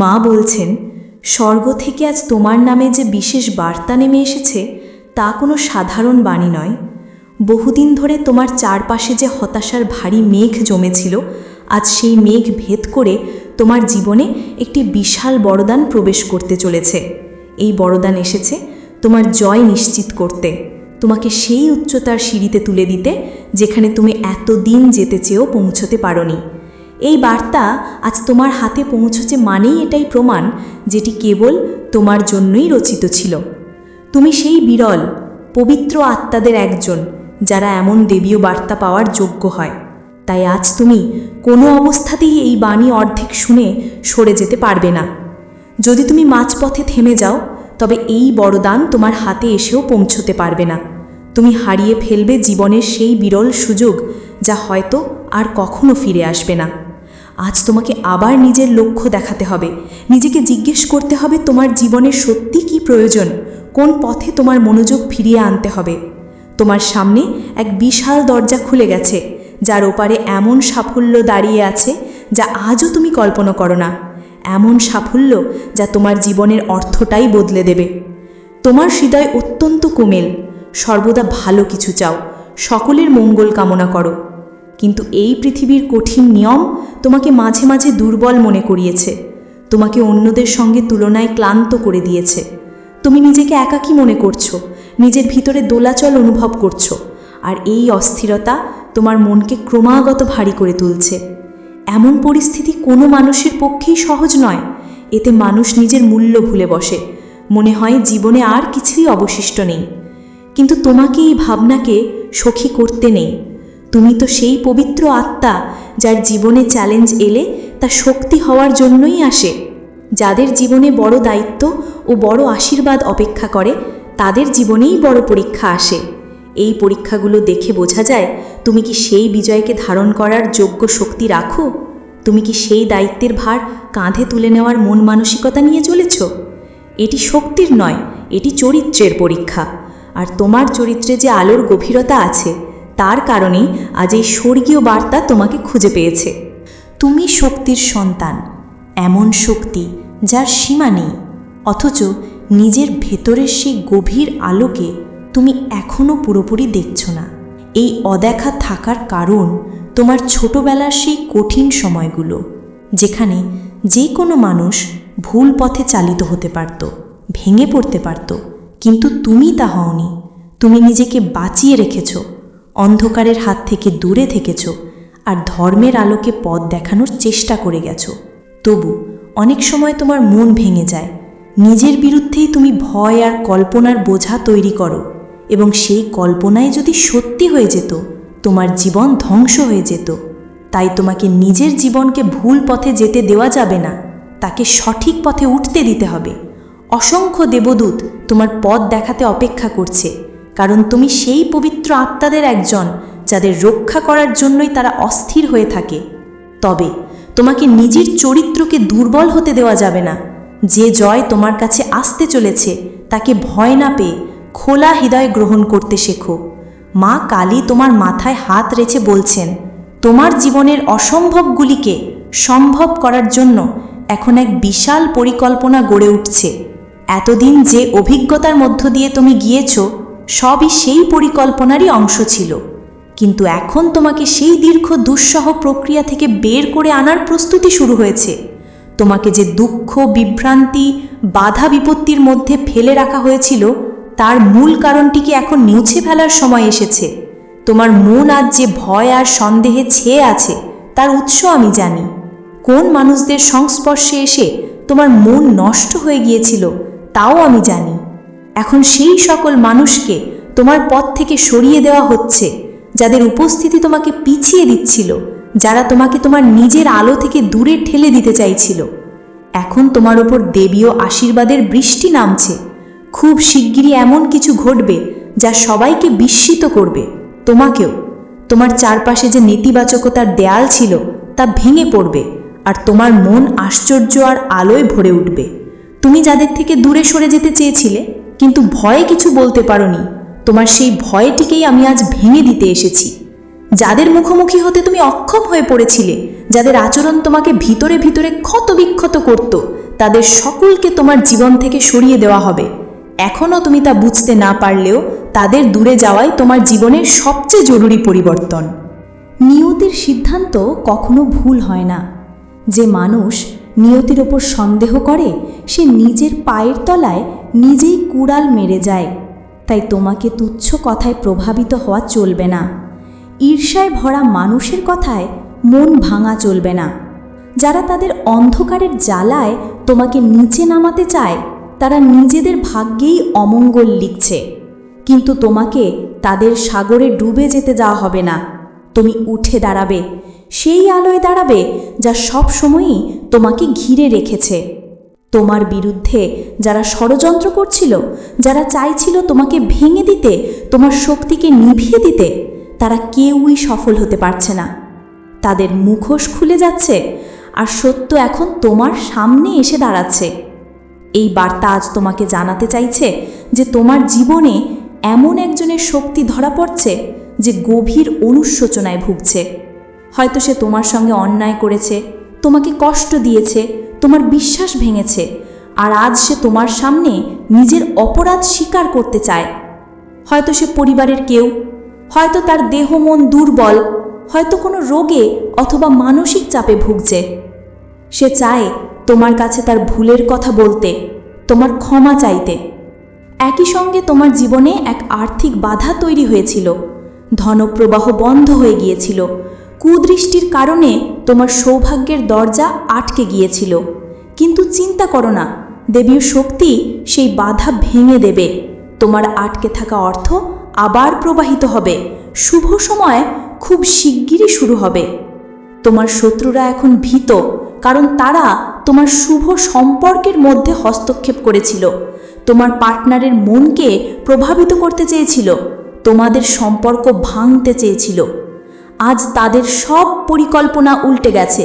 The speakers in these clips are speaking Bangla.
মা বলছেন, স্বর্গ থেকে আজ তোমার নামে যে বিশেষ বার্তা নেমে এসেছে, তা কোনো সাধারণ বাণী নয়। বহুদিন ধরে তোমার চারপাশে যে হতাশার ভারী মেঘ জমেছিল, আজ সেই মেঘ ভেদ করে তোমার জীবনে একটি বিশাল বরদান প্রবেশ করতে চলেছে। এই বরদান এসেছে তোমার জয় নিশ্চিত করতে। তোমাকে সেই উচ্চতার সিঁড়িতে তুলে দিতে, যেখানে তুমি এতদিন যেতে চেয়েও পৌঁছতে পারোনি। এই বার্তা আজ তোমার হাতে পৌঁছেছে মানেই এটাই প্রমাণ যেটি কেবল তোমার জন্যই রচিত ছিল। তুমি সেই বিরল, পবিত্র আত্মাদের একজন যারা এমন দেবীয় বার্তা পাওয়ার যোগ্য হয়। তাই আজ তুমি কোনো অবস্থাতেই এই বাণী অর্ধেক শুনে সরে যেতে পারবে না। যদি তুমি মাঝপথে থেমে যাও, তবে এই বড়দান তোমার হাতে এসেও পৌঁছতে পারবে না। তুমি হারিয়ে ফেলবে জীবনের সেই বিরল সুযোগ যা হয়তো আর কখনো ফিরে আসবে না। আজ তোমাকে আবার নিজের লক্ষ্য দেখাতে হবে। নিজেকে জিজ্ঞেস করতে হবে তোমার জীবনের সত্যি কি প্রয়োজন, কোন পথে তোমার মনোযোগ ফিরিয়ে আনতে হবে। তোমার সামনে এক বিশাল দরজা খুলে গেছে, যার ওপারে এমন সাফল্য দাঁড়িয়ে আছে যা আজও তুমি কল্পনা করো না। এমন সাফল্য যা তোমার জীবনের অর্থটাই বদলে দেবে। তোমার হৃদয় অত্যন্ত কোমেল, সর্বদা ভালো কিছু চাও, সকলের মঙ্গল কামনা করো। কিন্তু এই পৃথিবীর কঠিন নিয়ম তোমাকে মাঝে মাঝে দুর্বল মনে করিয়েছে। তোমাকে অন্যদের সঙ্গে তুলনায় ক্লান্ত করে দিয়েছে। তুমি নিজেকে একাকী মনে করছ, নিজের ভিতরে দোলাচল অনুভব করছ, আর এই অস্থিরতা তোমার মনকে ক্রমাগত ভারী করে তুলছে। এমন পরিস্থিতি কোনো মানুষের পক্ষেই সহজ নয়। এতে মানুষ নিজের মূল্য ভুলে বসে। মনে হয় জীবনে আর কিছুই অবশিষ্ট নেই। কিন্তু তোমাকে এই ভাবনাকে সখী করতে নেই। তুমি তো সেই পবিত্র আত্মা যার জীবনে চ্যালেঞ্জ এলে তা শক্তি হওয়ার জন্যই আসে। যাদের জীবনে বড় দায়িত্ব ও বড় আশীর্বাদ অপেক্ষা করে, তাদের জীবনেই বড় পরীক্ষা আসে। এই পরীক্ষাগুলো দেখে বোঝা যায়, তুমি কি সেই বিজয়কে ধারণ করার যোগ্য শক্তি রাখো? তুমি কি সেই দায়িত্বের ভার কাঁধে তুলে নেওয়ার মন মানসিকতা নিয়ে চলেছ? এটি শক্তির নয়, এটি চরিত্রের পরীক্ষা। আর তোমার চরিত্রে যে আলোর গভীরতা আছে তার কারণেই আজ এই স্বর্গীয় বার্তা তোমাকে খুঁজে পেয়েছে। তুমি শক্তির সন্তান, এমন শক্তি যার সীমা নেই, অথচ নিজের ভেতরের সেই গভীর আলোকে তুমি এখনও পুরোপুরি দেখছ না। এই অদেখা থাকার কারণ তোমার ছোটবেলার সেই কঠিন সময়গুলো, যেখানে যে কোনো মানুষ ভুল পথে চালিত হতে পারত, ভেঙে পড়তে পারত, কিন্তু তুমি তা হওনি। তুমি নিজেকে বাঁচিয়ে রেখেছ। অন্ধকারের হাত থেকে দূরে থেকেছ আর ধর্মের আলোকে পথ দেখানোর চেষ্টা করে গেছো। তবু অনেক সময় তোমার মন ভেঙে যায়। নিজের বিরুদ্ধেই তুমি ভয় আর কল্পনার বোঝা তৈরি করো এবং সেই কল্পনায় যদি সত্যি হয়ে যেত, তোমার জীবন ধ্বংস হয়ে যেত। তাই তোমাকে নিজের জীবনকে ভুল পথে যেতে দেওয়া যাবে না। তাকে সঠিক পথে উঠতে দিতে হবে। অসংখ্য দেবদূত তোমার পথ দেখাতে অপেক্ষা করছে। কারণ তুমি সেই পবিত্র আত্মাদের একজন, যাদের রক্ষা করার জন্যই তারা অস্থির হয়ে থাকে। তবে তোমাকে নিজের চরিত্রকে দুর্বল হতে দেওয়া যাবে না। যে জয় তোমার কাছে আসতে চলেছে, তাকে ভয় না পেয়ে খোলা হৃদয় গ্রহণ করতে শেখো। মা কালী তোমার মাথায় হাত রেখে বলছেন, তোমার জীবনের অসম্ভবগুলিকে সম্ভব করার জন্য এখন এক বিশাল পরিকল্পনা গড়ে উঠছে। এতদিন যে অভিজ্ঞতার মধ্য দিয়ে তুমি গিয়েছ সবই সেই পরিকল্পনারই অংশ ছিল। কিন্তু এখন তোমাকে সেই দীর্ঘ দুঃসহ প্রক্রিয়া থেকে বের করে আনার প্রস্তুতি শুরু হয়েছে। তোমাকে যে দুঃখ, বিভ্রান্তি, বাধা বিপত্তির মধ্যে ফেলে রাখা হয়েছিল, তার মূল কারণটিকে এখন মুছে ফেলার সময় এসেছে? তোমার মন আজ যে ভয় আর সন্দেহে ছেয়ে আছে, তার উৎস আমি জানি। কোন মানুষদের সংস্পর্শে এসে তোমার মন নষ্ট হয়ে গিয়েছিল, তাও আমি জানি। এখন সেই সকল মানুষকে তোমার পথ থেকে সরিয়ে দেওয়া হচ্ছে, যাদের উপস্থিতি তোমাকে পিছিয়ে দিচ্ছিল, যারা তোমাকে তোমার নিজের আলো থেকে দূরে ঠেলে দিতে চাইছিল। এখন তোমার ওপর দেবীয় আশীর্বাদের বৃষ্টি নামছে। খুব শিগগিরই এমন কিছু ঘটবে যা সবাইকে বিস্মিত করবে। তোমাকেও, তোমার চারপাশে যে নেতিবাচকতার দেয়াল ছিল, তা ভেঙে পড়বে, আর তোমার মন আশ্চর্য আর আলোয় ভরে উঠবে। তুমি যাদের থেকে দূরে সরে যেতে চেয়েছিলে? কিন্তু ভয়ে কিছু বলতে পারোনি। তোমার সেই ভয়টিকেই আমি আজ ভেঙে দিতে এসেছি। যাদের মুখোমুখি হতে তুমি অক্ষম হয়ে পড়েছিলে, যাদের আচরণ তোমাকে ভিতরে ভিতরে ক্ষতবিক্ষত করত, তাদের সকলকে তোমার জীবন থেকে সরিয়ে দেওয়া হবে। এখনও তুমি তা বুঝতে না পারলেও তাদের দূরে যাওয়াই তোমার জীবনের সবচেয়ে জরুরি পরিবর্তন। নিয়তির সিদ্ধান্ত কখনো ভুল হয় না। যে মানুষ নিয়তির ওপর সন্দেহ করে, সে নিজের পায়ের তলায় নিজেই কুড়াল মেরে যায়। তাই তোমাকে তুচ্ছ কথায় প্রভাবিত হওয়া চলবে না। ঈর্ষায় ভরা মানুষের কথায় মন ভাঙা চলবে না। যারা তাদের অন্ধকারের জ্বালায় তোমাকে নিচে নামাতে চায়, তারা নিজেদের ভাগ্যেই অমঙ্গল লিখছে। কিন্তু তোমাকে তাদের সাগরে ডুবে যেতে যাওয়া হবে না। তুমি উঠে দাঁড়াবে। সেই আলোয় দাঁড়াবে যা সব সময়ই তোমাকে ঘিরে রেখেছে। তোমার বিরুদ্ধে যারা ষড়যন্ত্র করছিল, যারা চাইছিল তোমাকে ভেঙে দিতে, তোমার শক্তিকে নিভিয়ে দিতে, তারা কেউই সফল হতে পারছে না। তাদের মুখোশ খুলে যাচ্ছে আর সত্য এখন তোমার সামনে এসে দাঁড়াচ্ছে। এই বার্তা আজ তোমাকে জানাতে চাইছে যে তোমার জীবনে এমন একজনের শক্তি ধরা পড়ছে যে গভীর অনুশোচনায় ভুগছে। হয়তো সে তোমার সঙ্গে অন্যায় করেছে, তোমাকে কষ্ট দিয়েছে, তোমার বিশ্বাস ভেঙেছে, আর আজ সে তোমার সামনে নিজের অপরাধ স্বীকার করতে চায়। হয়তো সে পরিবারের কেউ, হয়তো তার দেহ মন দুর্বল, হয়তো কোনো রোগে অথবা মানসিক চাপে ভুগছে। সে চায় তোমার কাছে তার ভুলের কথা বলতে, তোমার ক্ষমা চাইতে। একই সঙ্গে তোমার জীবনে এক আর্থিক বাধা তৈরি হয়েছিল। ধনপ্রবাহ বন্ধ হয়ে গিয়েছিল। কুদৃষ্টির কারণে তোমার সৌভাগ্যের দরজা আটকে গিয়েছিল। কিন্তু চিন্তা করো না, দেবীয় শক্তি সেই বাধা ভেঙে দেবে। তোমার আটকে থাকা অর্থ আবার প্রবাহিত হবে। শুভ সময় খুব শিগগিরই শুরু হবে। তোমার শত্রুরা এখন ভীত, কারণ তারা তোমার শুভ সম্পর্কের মধ্যে হস্তক্ষেপ করেছিল। তোমার পার্টনারের মনকে প্রভাবিত করতে চেয়েছিল। তোমাদের সম্পর্ক ভাঙতে চেয়েছিল। আজ তাদের সব পরিকল্পনা উল্টে গেছে।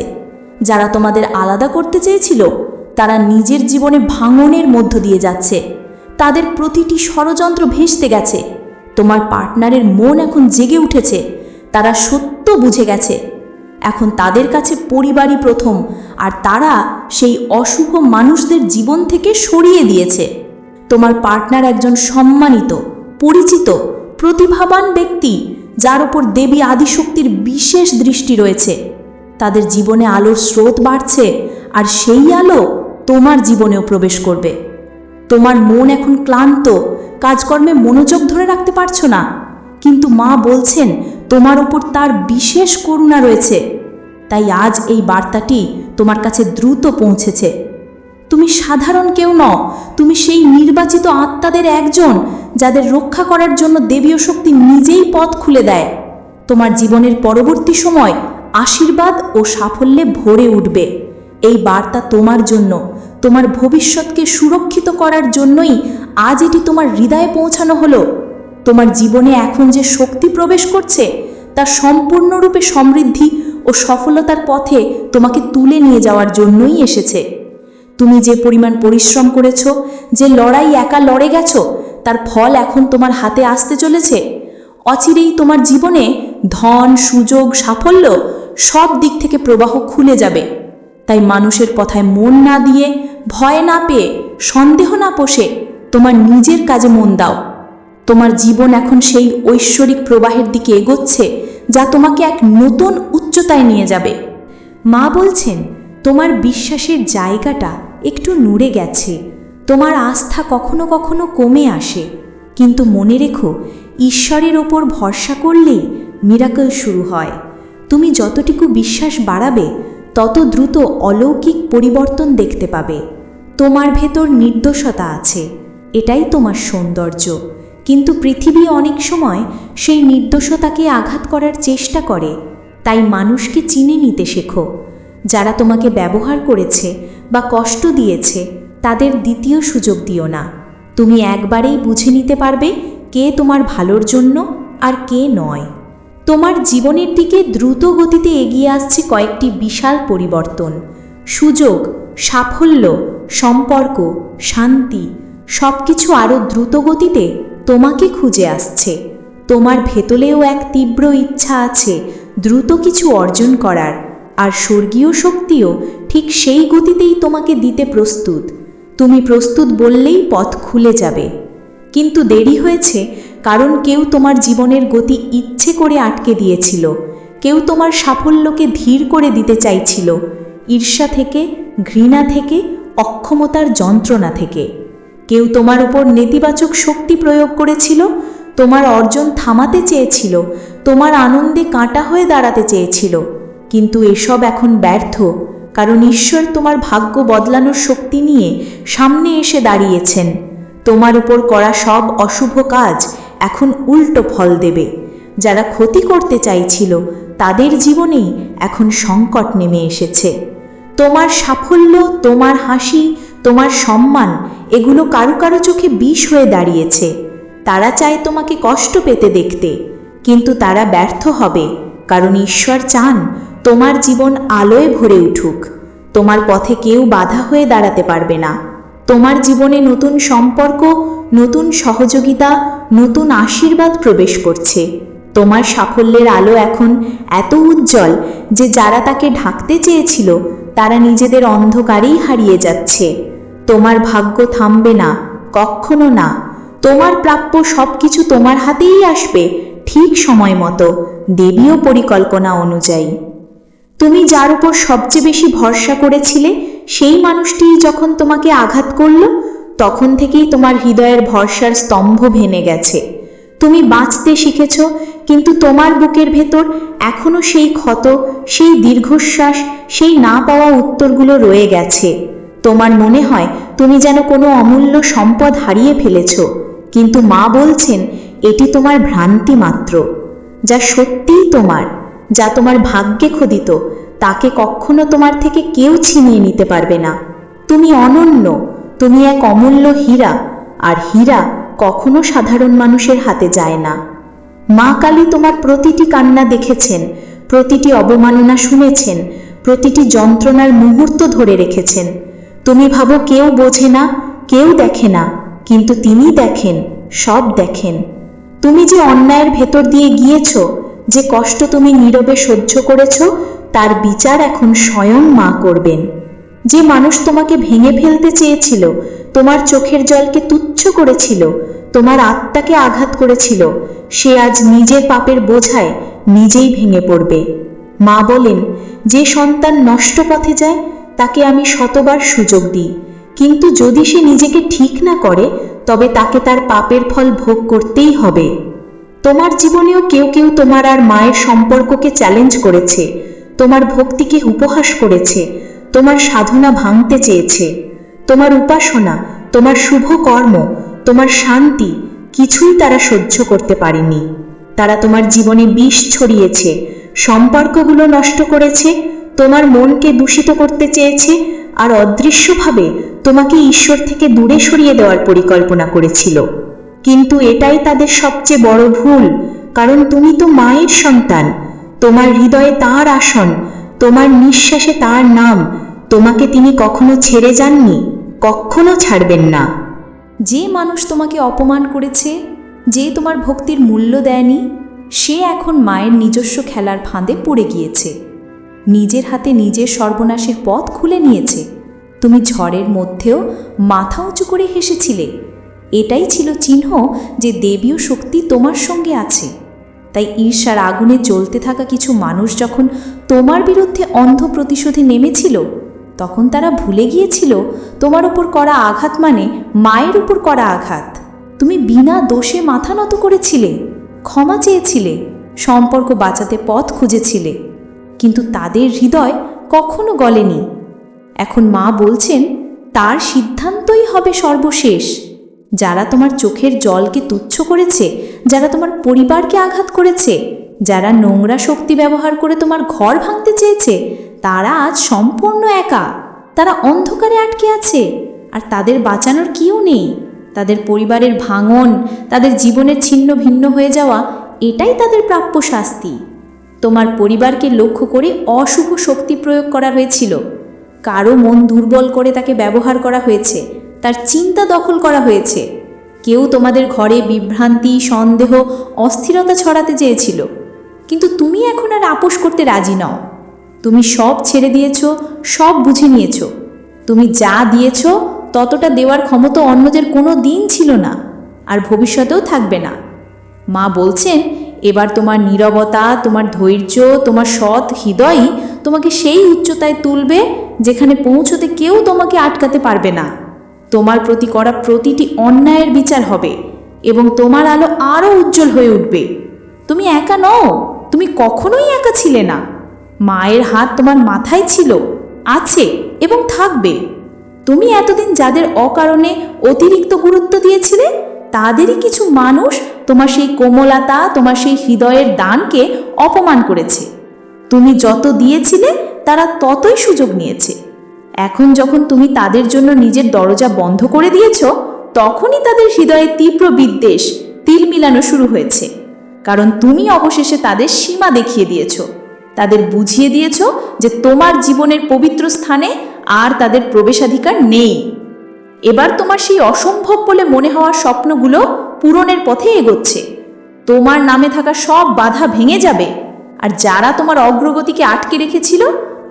যারা তোমাদের আলাদা করতে চেয়েছিল, তারা নিজের জীবনে ভাঙনের মধ্য দিয়ে যাচ্ছে। তাদের প্রতিটি ষড়যন্ত্র ভেস্তে গেছে। তোমার পার্টনারের মন এখন জেগে উঠেছে। তারা সত্য বুঝে গেছে। এখন তাদের কাছে পরিবারই প্রথম, আর তারা সেই অশুভ মানুষদের জীবন থেকে সরিয়ে দিয়েছে। তোমার পার্টনার একজন সম্মানিত, পরিচিত প্রতিভাবান ব্যক্তি যার ওপর দেবী আদিশক্তির বিশেষ দৃষ্টি রয়েছে। তাদের জীবনে আলোর স্রোত বাড়ছে আর সেই আলো তোমার জীবনেও প্রবেশ করবে। তোমার মন এখন ক্লান্ত, কাজকর্মে মনোযোগ ধরে রাখতে পারছ না। কিন্তু মা বলছেন, তোমার ওপর তার বিশেষ করুণা রয়েছে। তাই আজ এই বার্তাটি তোমার কাছে দ্রুত পৌঁছেছে। তুমি সাধারণ কেউ নও, তুমি সেই নির্বাচিত আত্মাদের একজন যাদের রক্ষা করার জন্য দেবীয় শক্তি নিজেই পথ খুলে দেয়। তোমার জীবনের পরবর্তী সময় আশীর্বাদ ও সাফল্যে ভরে উঠবে। এই বার্তা তোমার জন্য, তোমার ভবিষ্যৎকে সুরক্ষিত করার জন্যই আজ এটি তোমার হৃদয়ে পৌঁছানো হলো। তোমার জীবনে এখন যে শক্তি প্রবেশ করছে, তা সম্পূর্ণরূপে সমৃদ্ধি ও সফলতার পথে তোমাকে তুলে নিয়ে যাওয়ার জন্যই এসেছে। তুমি যে পরিমাণ পরিশ্রম করেছ, যে লড়াই একা লড়ে গেছ, তার ফল এখন তোমার হাতে আসতে চলেছে। অচিরেই তোমার জীবনে ধন, সুযোগ, সাফল্য সব দিক থেকে প্রবাহ খুলে যাবে। তাই মানুষের কথায় মন না দিয়ে, ভয় না পেয়ে, সন্দেহ না পোষে তোমার নিজের কাজে মন দাও। তোমার জীবন এখন সেই ঐশ্বরিক প্রবাহের দিকে এগোচ্ছে, যা তোমাকে এক নতুন উচ্চতায় নিয়ে যাবে। মা বলছেন, তোমার বিশ্বাসের জায়গাটা একটু নুড়ে গেছে। তোমার আস্থা কখনো কখনো কমে আসে। কিন্তু মনে রেখো, ঈশ্বরের ওপর ভরসা করলেই মিরাকল শুরু হয়। তুমি যতটুকু বিশ্বাস বাড়াবে, তত দ্রুত অলৌকিক পরিবর্তন দেখতে পাবে। তোমার ভেতর নির্দোষতা আছে, এটাই তোমার সৌন্দর্য। কিন্তু পৃথিবী অনেক সময় সেই নির্দোষতাকে আঘাত করার চেষ্টা করে। তাই মানুষকে চিনে নিতে শেখো। যারা তোমাকে ব্যবহার করেছে বা কষ্ট দিয়েছে, তাদের দ্বিতীয় সুযোগ দিও না। তুমি একবারেই বুঝে নিতে পারবে কে তোমার ভালোর জন্য আর কে নয়। তোমার জীবনের দিকে দ্রুত গতিতে এগিয়ে আসছে কয়েকটি বিশাল পরিবর্তন। সুযোগ, সাফল্য, সম্পর্ক, শান্তি সব কিছু আরও দ্রুত গতিতে তোমাকে খুঁজে আসছে। তোমার ভেতলেও এক তীব্র ইচ্ছা আছে দ্রুত কিছু অর্জন করার, আর স্বর্গীয় শক্তিও ঠিক সেই গতিতেই তোমাকে দিতে প্রস্তুত। তুমি প্রস্তুত বললেই পথ খুলে যাবে। কিন্তু দেরি হয়েছে, কারণ কেউ তোমার জীবনের গতি ইচ্ছে করে আটকে দিয়েছিল। কেউ তোমার সাফল্যকে ধীর করে দিতে চাইছিল। ঈর্ষা থেকে, ঘৃণা থেকে, অক্ষমতার যন্ত্রণা থেকে। কেউ তোমার উপর নেতিবাচক শক্তি প্রয়োগ করেছিল, তোমার অর্জন থামাতে চেয়েছিল, তোমার আনন্দে কাঁটা হয়ে দাঁড়াতে চেয়েছিল। কিন্তু এসব এখন ব্যর্থ। কারণ ঈশ্বর তোমার ভাগ্য বদলানোর শক্তি নিয়ে সামনে এসে দাঁড়িয়েছেন। তোমার উপর করা সব অশুভ কাজ এখন উল্টো ফল দেবে। যারা ক্ষতি করতে চাইছিল, তাদের জীবনেই এখন সংকট নেমে এসেছে। তোমার সাফল্য, তোমার হাসি, তোমার সম্মান, এগুলো কারও কারও চোখে বিষ হয়ে দাঁড়িয়েছে। তারা চায় তোমাকে কষ্ট পেতে দেখতে, কিন্তু তারা ব্যর্থ হবে, কারণ ঈশ্বর চান তোমার জীবন আলোয় ভরে উঠুক। তোমার পথে কেউ বাধা হয়ে দাঁড়াতে পারবে না। তোমার জীবনে নতুন সম্পর্ক, নতুন সহযোগিতা, নতুন আশীর্বাদ প্রবেশ করছে। তোমার সাফল্যের আলো এখন এত উজ্জ্বল যে যারা তাকে ঢাকতে চেয়েছিল, তারা নিজেদের অন্ধকারেই হারিয়ে যাচ্ছে। তোমার ভাগ্য থামবে না, কখনো না। তোমার প্রাপ্য সব কিছু তোমার হাতেই আসবে, ঠিক সময় মতো। দেবীয় পরিকল্পনা অনুযায়ী। তুমি যার উপর সবচেয়ে বেশি ভরসা করেছিলে, সেই মানুষটি যখন তোমাকে আঘাত করল, তখন থেকেই তোমার হৃদয়ের ভরসার স্তম্ভ ভেঙে গেছে। তুমি বাঁচতে শিখেছ, কিন্তু তোমার বুকের ভেতর এখনও সেই ক্ষত, সেই দীর্ঘশ্বাস, সেই না পাওয়া উত্তরগুলো রয়ে গেছে। তোমার মনে হয় তুমি যেন কোনো অমূল্য সম্পদ হারিয়ে ফেলেছ, কিন্তু মা বলছেন, এটি তোমার ভ্রান্তি মাত্র, যা সত্যিই তোমার। যা তোমার ভাগ্যে খোদিত, তাকে কখনো তোমার থেকে কেউ ছিনিয়ে নিতে পারবে না। তুমি অনন্য, তুমি এক অমূল্য হীরা, আর হীরা কখনো সাধারণ মানুষের হাতে যায় না। মা কালী তোমার প্রতিটি কান্না দেখেছেন, প্রতিটি অবমাননা শুনেছেন, প্রতিটি যন্ত্রণার মুহূর্ত ধরে রেখেছেন। তুমি ভাবো কেউ বোঝে না, কেউ দেখে না, কিন্তু তিনি দেখেন, সব দেখেন। তুমি যে অন্যায়ের ভেতর দিয়ে গিয়েছ যে কষ্ট তুমি নীরবে সহ্য করেছ, তার বিচার এখন স্বয়ং মা করবেন। যে মানুষ তোমাকে ভেঙে ফেলতে চেয়েছিল, তোমার চোখের জলকে তুচ্ছ করেছিল, তোমার আত্মাকে আঘাত করেছিল, সে আজ নিজের পাপের বোঝায় নিজেই ভেঙে পড়বে। মা বলেন, যে সন্তান নষ্ট পথে যায়, তাকে আমি শতবার সুযোগ দিই। কিন্তু যদি সে নিজেকে ঠিক না করে, তবে তাকে তার পাপের ফল ভোগ করতেই হবে। তোমার জীবনেও কেউ কেউ তোমার আর মায়ের সম্পর্ককে চ্যালেঞ্জ করেছে, তোমার ভক্তিকে উপহাস করেছে, তোমার সাধনা ভাঙতে চেয়েছে, তোমার উপাসনা, তোমার শুভ কর্ম, তোমার শান্তি কিছুই তারা সহ্য করতে পারেনি। তারা তোমার জীবনে বিষ ছড়িয়েছে, সম্পর্কগুলো নষ্ট করেছে, তোমার মনকে দূষিত করতে চেয়েছে আর অদৃশ্যভাবে তোমাকে ঈশ্বর থেকে দূরে সরিয়ে দেওয়ার পরিকল্পনা করেছিল। কিন্তু এটাই তাদের সবচেয়ে বড় ভুল, কারণ তুমি তো মায়ের সন্তান। তোমার হৃদয়ে তার আসন, তোমার নিঃশ্বাসে তার নাম। তোমাকে তিনি কখনো ছেড়ে যাননি, কখনো ছাড়বেন না। যে মানুষ তোমাকে অপমান করেছে, যে তোমার ভক্তির মূল্য দেয়নি, সে এখন মায়ের নিজস্ব খেলার ফাঁদে পড়ে গিয়েছে। নিজের হাতে নিজের সর্বনাশের পথ খুলে নিয়েছে। তুমি ঝড়ের মধ্যেও মাথা উঁচু করে হেসেছিলে। এটাই ছিল চিহ্ন যে দেবীয় শক্তি তোমার সঙ্গে আছে। তাই ঈর্ষার আগুনে জ্বলতে থাকা কিছু মানুষ যখন তোমার বিরুদ্ধে অন্ধ প্রতিশোধে নেমেছিল, তখন তারা ভুলে গিয়েছিল, তোমার উপর করা আঘাত মানে মায়ের উপর করা আঘাত। তুমি বিনা দোষে মাথা নত করেছিলে, ক্ষমা চেয়েছিলে, সম্পর্ক বাঁচাতে পথ খুঁজেছিলে। কিন্তু তাদের হৃদয় কখনো গলেনি। এখন মা বলছেন, তার সিদ্ধান্তই হবে সর্বশেষ। যারা তোমার চোখের জলকে তুচ্ছ করেছে, যারা তোমার পরিবারকে আঘাত করেছে, যারা নোংরা শক্তি ব্যবহার করে তোমার ঘর ভাঙতে চেয়েছে, তারা আজ সম্পূর্ণ একা। তারা অন্ধকারে আটকে আছে। আর তাদের বাঁচানোর কিও নেই। তাদের পরিবারের ভাঙন, তাদের জীবনের ছিন্ন ভিন্ন হয়ে যাওয়া, এটাই তাদের প্রাপ্য শাস্তি। তোমার পরিবারকে লক্ষ্য করে অশুভ শক্তি প্রয়োগ করা হয়েছিল। কারও মন দুর্বল করে তাকে ব্যবহার করা হয়েছে। তার চিন্তা দখল করা হয়েছে। কেউ তোমাদের ঘরে বিভ্রান্তি, সন্দেহ, অস্থিরতা ছড়াতে চেয়েছিল। কিন্তু তুমি এখন আর আপোষ করতে রাজি নও। তুমি সব ছেড়ে দিয়েছ, সব বুঝে নিয়েছ। তুমি যা দিয়েছ, ততটা দেওয়ার ক্ষমতা অন্যদের কোনো দিন ছিল না, আর ভবিষ্যতেও থাকবে না। মা বলছেন, এবার তোমার নীরবতা, তোমার ধৈর্য, তোমার সৎ হৃদয়ই তোমাকে সেই উচ্চতায় তুলবে, যেখানে পৌঁছতে কেউ তোমাকে আটকাতে পারবে না। তোমার প্রতি করা প্রতিটি অন্যায়ের বিচার হবে এবং তোমার আলো আরও উজ্জ্বল হয়ে উঠবে। তুমি একা নও, তুমি কখনোই একা ছিলে না। মায়ের হাত তোমার মাথায় ছিল, আছে এবং থাকবে। তুমি এতদিন যাদের অকারণে অতিরিক্ত গুরুত্ব দিয়েছিলে, তাদেরই কিছু মানুষ তোমার সেই কোমলতা, তোমার সেই হৃদয়ের দানকে অপমান করেছে। তুমি যত দিয়েছিলে, তারা ততই সুযোগ নিয়েছে। এখন যখন তুমি তাদের জন্য নিজের দরজা বন্ধ করে দিয়েছ, তখনই তাদের হৃদয়ে তীব্র বিদ্বেষ, তিল মিলানো শুরু হয়েছে। কারণ তুমি অবশেষে তাদের সীমা দেখিয়ে দিয়েছ। তাদের বুঝিয়ে দিয়েছ যে তোমার জীবনের পবিত্র স্থানে আর তাদের প্রবেশাধিকার নেই। এবার তোমার সেই অসম্ভব বলে মনে হওয়া স্বপ্নগুলো পূরণের পথে এগোচ্ছে। তোমার নামে থাকা সব বাধা ভেঙে যাবে। আর যারা তোমার অগ্রগতিকে আটকে রেখেছিল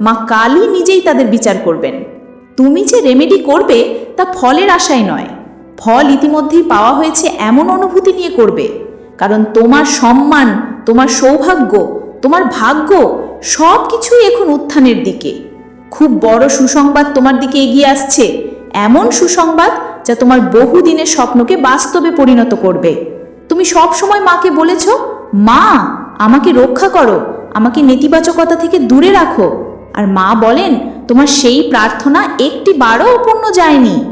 মা কালই নিজেই তাদের বিচার করবেন। তুমি যে রেমেডি করবে, তা ফলের আশায় নয়। ফল ইতিমধ্যেই পাওয়া হয়েছে এমন অনুভূতি নিয়ে করবে। কারণ তোমার সম্মান, তোমার সৌভাগ্য, তোমার ভাগ্য সব কিছুই এখন উত্থানের দিকে। খুব বড় সুসংবাদ তোমার দিকে এগিয়ে আসছে। এমন সুসংবাদ যা তোমার বহুদিনের স্বপ্নকে বাস্তবে পরিণত করবে। তুমি সব সময় মাকে বলেছ, মা, আমাকে রক্ষা করো। আমাকে নেতিবাচকতা থেকে দূরে রাখো। আর মা বলেন, তোমার সেই প্রার্থনা একটি বারও অপূর্ণ যায়নি।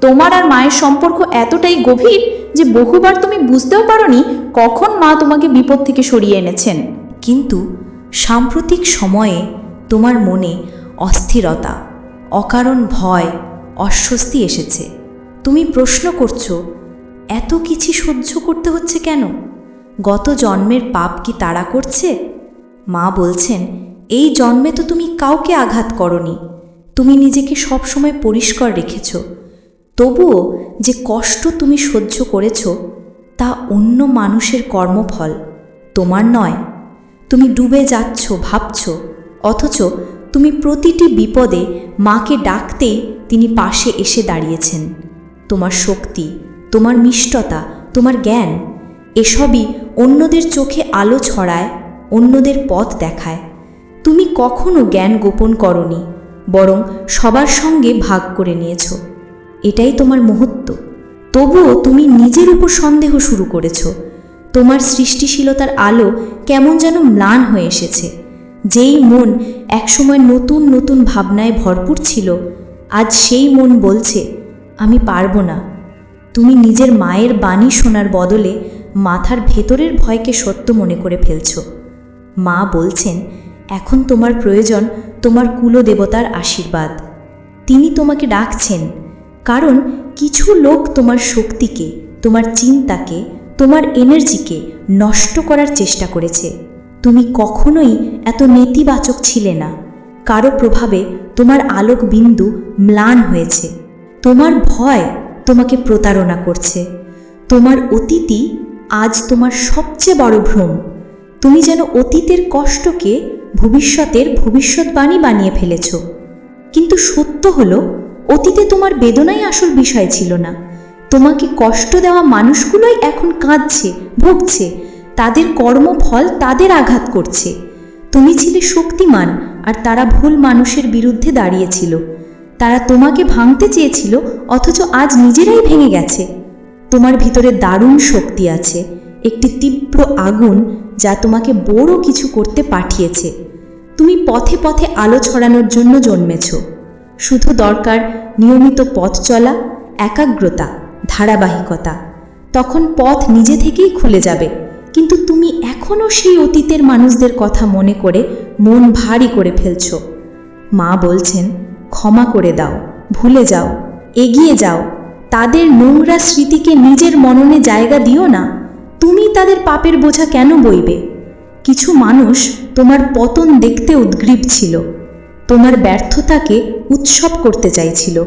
তোমার আর মায়ের সম্পর্ক এতটাই গভীর যে বহুবার তুমি বুঝতেও পারোনি কখন মা তোমাকে বিপদ থেকে সরিয়ে এনেছেন। কিন্তু সাম্প্রতিক সময়ে তোমার মনে অস্থিরতা, অকারণ ভয়, অস্বস্তি এসেছে। তুমি প্রশ্ন করছ, এত কিছু সহ্য করতে হচ্ছে কেন? গত জন্মের পাপ কি তাড়া করছে? মা বলছেন এই জন্মে তো তুমি কাউকে আঘাত করনি। তুমি নিজেকে সবসময় পরিষ্কার রেখেছ। তবুও যে কষ্ট তুমি সহ্য করেছ, তা অন্য মানুষের কর্মফল। তোমার নয়। তুমি ডুবে যাচ্ছ, ভাবছ, অথচ তুমি প্রতিটি বিপদে মাকে ডাকতেই তিনি পাশে এসে দাঁড়িয়েছেন। তোমার শক্তি, তোমার মিষ্টতা, তোমার জ্ঞান, এসবই অন্যদের চোখে আলো ছড়ায়, অন্যদের পথ দেখায়। তুমি কখনো জ্ঞান গোপন করনি, বরং সবার সঙ্গে ভাগ করে নিয়েছ। এটাই তোমার মহত্ব। তবুও তুমি নিজের উপর সন্দেহ শুরু করেছ। তোমার সৃষ্টিশীলতার আলো কেমন যেন ম্লান হয়ে এসেছে। যেই মন একসময় নতুন নতুন ভাবনায় ভরপুর ছিল, আজ সেই মন বলছে, আমি পারব না। তুমি নিজের মায়ের বাণী শোনার বদলে মাথার ভেতরের ভয়কে সত্য মনে করে ফেলছ। মা বলছেন এখন তোমার প্রয়োজন তোমার কুলদেবতার আশীর্বাদ। তিনি তোমাকে ডাকছেন, কারণ কিছু লোক তোমার শক্তিকে, তোমার চিন্তাকে, তোমার এনার্জিকে নষ্ট করার চেষ্টা করেছে। তুমি কখনোই এত নেতিবাচক ছিলে না। কারও প্রভাবে তোমার আলোক বিন্দু ম্লান হয়েছে। তোমার ভয় তোমাকে প্রতারণা করছে। তোমার অতীতই আজ তোমার সবচেয়ে বড় ভ্রম তুমি যেন অতীতের কষ্টকে ভবিষ্যতের ভবিষ্যৎবাণী বানিয়ে ফেলেছ। কিন্তু সত্য হলো, অতীতে তোমার বেদনাই আসল বিষয় ছিল না। তোমাকে কষ্ট দেওয়া মানুষগুলোই এখন কাঁদছে, ভুগছে। তাদের কর্মফল তাদের আঘাত করছে। তুমি ছিলে শক্তিমান আর তারা ভুল মানুষের বিরুদ্ধে দাঁড়িয়েছিল। তারা তোমাকে ভাঙতে চেয়েছিল, অথচ আজ নিজেরাই ভেঙে গেছে। তোমার ভিতরে দারুণ শক্তি আছে। একটি তীব্র আগুন যা তোমাকে বড় কিছু করতে পাঠিয়েছে। তুমি পথে পথে আলো ছড়ানোর জন্য জন্মেছ। শুধু দরকার নিয়মিত পথ চলা, একাগ্রতা, ধারাবাহিকতা। তখন পথ নিজে থেকেই খুলে যাবে। কিন্তু তুমি এখনও সেই অতীতের মানুষদের কথা মনে করে মন ভারী করে ফেলছ। মা বলছেন, ক্ষমা করে দাও, ভুলে যাও, এগিয়ে যাও। তাদের নোংরা স্মৃতিকে নিজের মননে জায়গা দিও না। তুমি তাদের পাপের বোঝা কেন বইবে? কিছু মানুষ তোমার পতন দেখতে উদ্গ্রীব ছিল। তোমার ব্যর্থতাকে উৎসব করতে চাইছিল।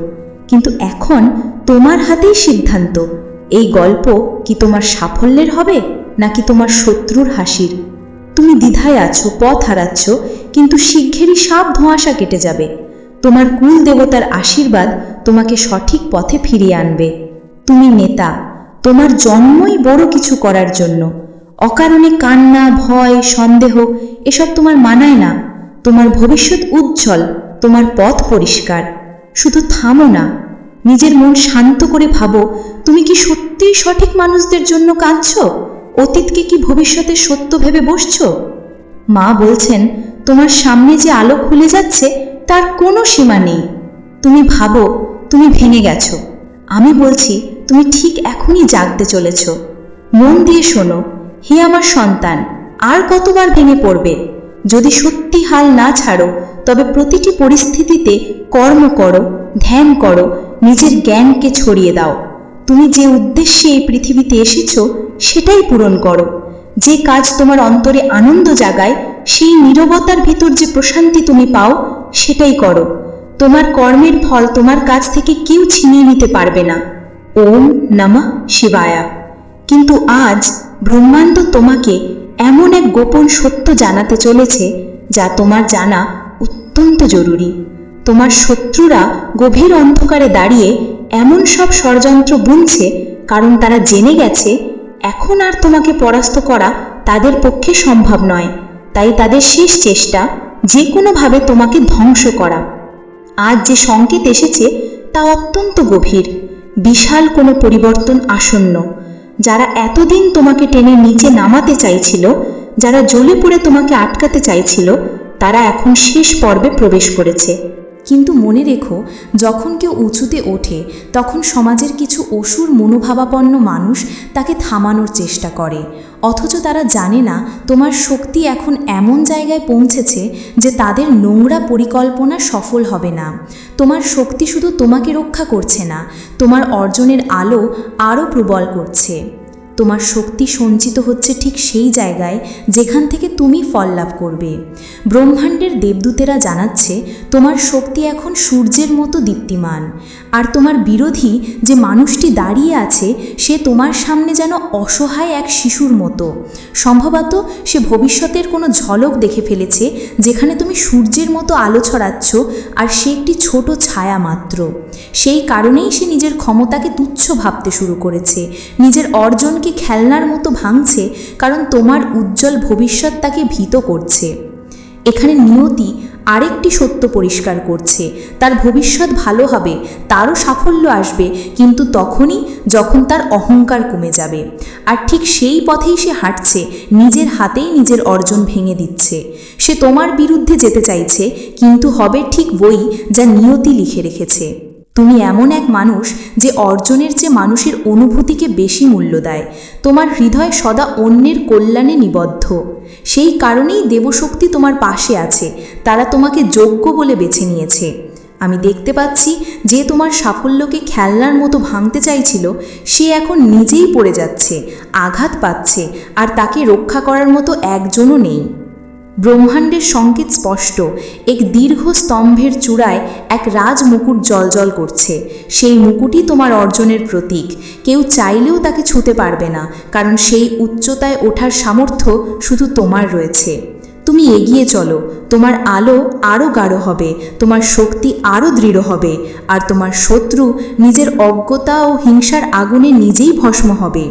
কিন্তু এখন তোমার হাতেই সিদ্ধান্ত। এই গল্প কি তোমার সাফল্যের হবে, নাকি তোমার শত্রুর হাসির? তুমি দ্বিধায় আছো, পথ হারাচ্ছ, কিন্তু শিগগিরই সব ধোঁয়াশা কেটে যাবে। তোমার কুল দেবতার আশীর্বাদ তোমাকে সঠিক পথে ফিরিয়ে আনবে। তুমি নেতা তোমার জন্মই বড় কিছু করার জন্য। অকারণে কান্না, ভয়, সন্দেহ, এসব তোমার মানায় না। তোমার ভবিষ্যৎ উজ্জ্বল, তোমার পথ পরিষ্কার। শুধু থামো না। নিজের মন শান্ত করে ভাবো, তুমি কি সত্যিই সঠিক মানুষদের জন্য কাঁদছ? অতীতকে কি ভবিষ্যতে সত্য ভেবে বসছো? মা বলছেন, তোমার সামনে যে আলো খুলে যাচ্ছে, তার কোনো সীমা নেই। তুমি ভাবো, তুমি ভেঙে গেছো। আমি বলছি তুমি ঠিক এখনই জাগতে চলেছ। মন দিয়ে শোনো, হে আমার সন্তান, আর কতবার ভেঙে পড়বে? যদি সত্যি হাল না ছাড়ো, তবে প্রতিটি পরিস্থিতিতে কর্ম করো, ধ্যান করো, নিজের জ্ঞানকে ছড়িয়ে দাও। তুমি যে উদ্দেশ্যে এই পৃথিবীতে এসেছ, সেটাই পূরণ করো। যে কাজ তোমার অন্তরে আনন্দ জাগায়, সেই নীরবতার ভিতর যে প্রশান্তি তুমি পাও, সেটাই করো। তোমার কর্মের ফল তোমার কাছ থেকে কেউ ছিনিয়ে নিতে পারবে না। ওম নমঃ শিবায়া। কিন্তু আজ ব্রহ্মাণ্ড তোমাকে এমন এক গোপন সত্য জানাতে চলেছে, যা তোমার জানা অত্যন্ত জরুরি। তোমার শত্রুরা গভীর অন্ধকারে দাঁড়িয়ে এমন সব ষড়যন্ত্র বুনছে, কারণ তারা জেনে গেছে, এখন আর তোমাকে পরাস্ত করা তাদের পক্ষে সম্ভব নয়। তাই তাদের শেষ চেষ্টা যে কোনোভাবে তোমাকে ধ্বংস করা। আজ যে সংকেত এসেছে, তা অত্যন্ত গভীর। বিশাল কোনো পরিবর্তন আসন্ন। যারা এতদিন তোমাকে টেনে নিচে নামাতে চাইছিল, যারা জ্বলে পড়ে তোমাকে আটকাতে চাইছিল, তারা এখন শেষ পর্বে প্রবেশ করেছে। কিন্তু মনে রেখো, যখন কেউ উঁচুতে ওঠে, তখন সমাজের কিছু অসুর মনোভাবাপন্ন মানুষ তাকে থামানোর চেষ্টা করে। অথচ তারা জানে না, তোমার শক্তি এখন এমন জায়গায় পৌঁছেছে যে তাদের নোংরা পরিকল্পনা সফল হবে না। তোমার শক্তি শুধু তোমাকে রক্ষা করছে না, তোমার অর্জনের আলো আরও প্রবল করছে। তোমার শক্তি সঞ্চিত হচ্ছে ঠিক সেই জায়গায় যেখান থেকে তুমি ফল লাভ করবে। ব্রহ্মাণ্ডের দেবদূতেরা জানাচ্ছে, তোমার শক্তি এখন সূর্যের মতো দীপ্তিমান। আর তোমার বিরোধী যে মানুষটি দাঁড়িয়ে আছে, সে তোমার সামনে যেন অসহায় এক শিশুর মতো। সম্ভবত সে ভবিষ্যতের কোনো ঝলক দেখে ফেলেছে, যেখানে তুমি সূর্যের মতো আলো ছড়াচ্ছ, আর সে একটি ছোট ছায়া মাত্র। সেই কারণেই সে নিজের ক্ষমতাকে তুচ্ছ ভাবতে শুরু করেছে। নিজের অর্জনকে খেলনার মতো ভাঙছে, কারণ তোমার উজ্জ্বল ভবিষ্যৎ তাকে ভীত করছে। এখানে নিয়তি আরেকটি সত্য পরিষ্কার করছে। তার ভবিষ্যৎ ভালো হবে, তারও সাফল্য আসবে, কিন্তু তখনই যখন তার অহংকার কমে যাবে। আর ঠিক সেই পথেই সে হাঁটছে, নিজের হাতেই নিজের অর্জন ভেঙে দিচ্ছে। সে তোমার বিরুদ্ধে যেতে চাইছে, কিন্তু হবে ঠিক বই যা নিয়তি লিখে রেখেছে। তুমি এমন এক মানুষ যে অর্জনের চেয়ে মানুষের অনুভূতিকে বেশি মূল্য দেয়। তোমার হৃদয় সদা অন্যের কল্যাণে নিবদ্ধ। সেই কারণেই দেবশক্তি তোমার পাশে আছে। তারা তোমাকে যোগ্য বলে বেছে নিয়েছে। আমি দেখতে পাচ্ছি যে তোমার সাফল্যকে খেলনার মতো ভাঙতে চাইছিল, সে এখন নিজেই পড়ে যাচ্ছে, আঘাত পাচ্ছে, আর তাকে রক্ষা করার মতো একজনও নেই। ব্রহ্মাণ্ডের সংকেত স্পষ্ট। এক দীর্ঘ স্তম্ভের চূড়ায় এক রাজ মুকুট জলজল করছে। সেই মুকুটই তোমার অর্জনের প্রতীক। কেউ চাইলেও তাকে ছুতে পারবে না, কারণ সেই উচ্চতায় ওঠার সামর্থ্য শুধু তোমার রয়েছে। তুমি এগিয়ে চলো, তোমার আলো আরও গাঢ় হবে, তোমার শক্তি আরও দৃঢ় হবে, আর তোমার শত্রু নিজের অজ্ঞতা ও হিংসার আগুনে নিজেই ভস্ম হবে।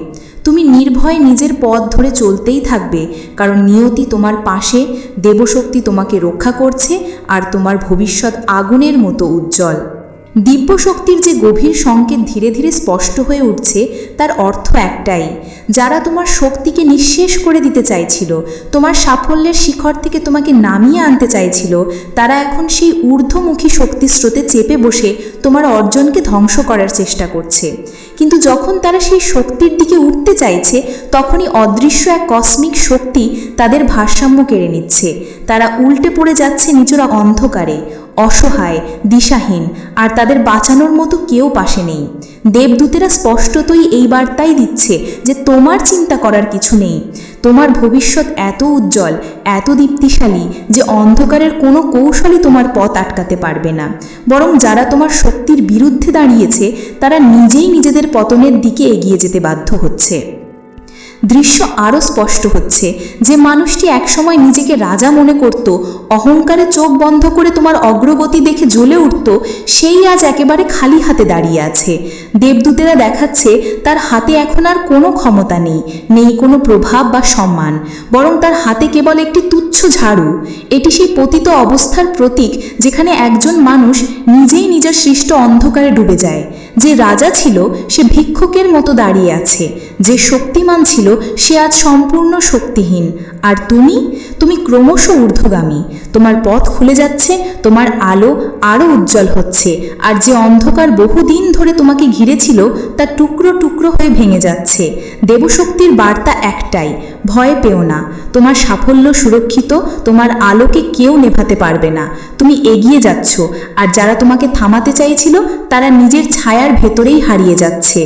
তুমি নির্ভয়ে নিজের পথ ধরে চলতেই থাকবে, কারণ নিয়তি তোমার পাশে, দেবশক্তি তোমাকে রক্ষা করছে, আর তোমার ভবিষ্যৎ আগুনের মতো উজ্জ্বল। দিব্যশক্তির যে গভীর সংকেত ধীরে ধীরে স্পষ্ট হয়ে উঠছে, তার অর্থ একটাই। যারা তোমার শক্তিকে নিঃশেষ করে দিতে চাইছিল, তোমার সাফল্যের শিখর থেকে তোমাকে নামিয়ে আনতে চাইছিল, তারা এখন সেই ঊর্ধ্বমুখী শক্তি স্রোতে চেপে বসে তোমার অর্জনকে ধ্বংস করার চেষ্টা করছে। কিন্তু যখন তারা সেই শক্তির দিকে উঠতে চাইছে, তখনই অদৃশ্য এক কসমিক শক্তি তাদের ভারসাম্য কেড়ে নিচ্ছে। তারা উল্টে পড়ে যাচ্ছে নিজেরা অন্ধকারে। অসহায়, দিশাহীন, আর তাদের বাঁচানোর মতো কেউ পাশে নেই। দেবদূতেরা স্পষ্টতই এই বার্তাই দিচ্ছে যে তোমার চিন্তা করার কিছু নেই। তোমার ভবিষ্যৎ এত উজ্জ্বল, এত দীপ্তিশালী যে অন্ধকারের কোনো কৌশলই তোমার পথ আটকাতে পারবে না। বরং যারা তোমার শক্তির বিরুদ্ধে দাঁড়িয়েছে, তারা নিজেই নিজেদের পতনের দিকে এগিয়ে যেতে বাধ্য হচ্ছে। দৃশ্য আরও স্পষ্ট হচ্ছে যে মানুষটি একসময় নিজেকে রাজা মনে করত, অহংকারে চোখ বন্ধ করে তোমার অগ্রগতি দেখে জ্বলে উঠত, সেই আজ একেবারে খালি হাতে দাঁড়িয়ে আছে। দেবদূতেরা দেখাচ্ছে তার হাতে এখন আর কোনো ক্ষমতা নেই নেই কোনো প্রভাব বা সম্মান, বরং তার হাতে কেবল একটি তুচ্ছ ঝাড়ু। এটি সেই পতিত অবস্থার প্রতীক যেখানে একজন মানুষ নিজেই নিজের সৃষ্ট অন্ধকারে ডুবে যায়। যে রাজা ছিল, সে ভিক্ষুকের মতো দাঁড়িয়ে আছে, যে শক্তিমান ছিল সে আজ সম্পূর্ণ শক্তিহীন। আর তুমি? তুমি ক্রমশ ঊর্ধ্বগামী। তোমার পথ খুলে যাচ্ছে, তোমার আলো আরও উজ্জ্বল হচ্ছে। আর যে অন্ধকার বহুদিন ধরে তোমাকে ঘিরেছিল, তা টুকরো টুকরো হয়ে ভেঙে যাচ্ছে। দেবশক্তির বার্তা একটাই, ভয় পেও না। তোমার সাফল্য সুরক্ষিত, তোমার আলোকে কেউ নেভাতে পারবে না। তুমি এগিয়ে যাচ্ছ, আর যারা তোমাকে থামাতে চাইছিল, তারা নিজের ছায়ার ভেতরেই হারিয়ে যাচ্ছে।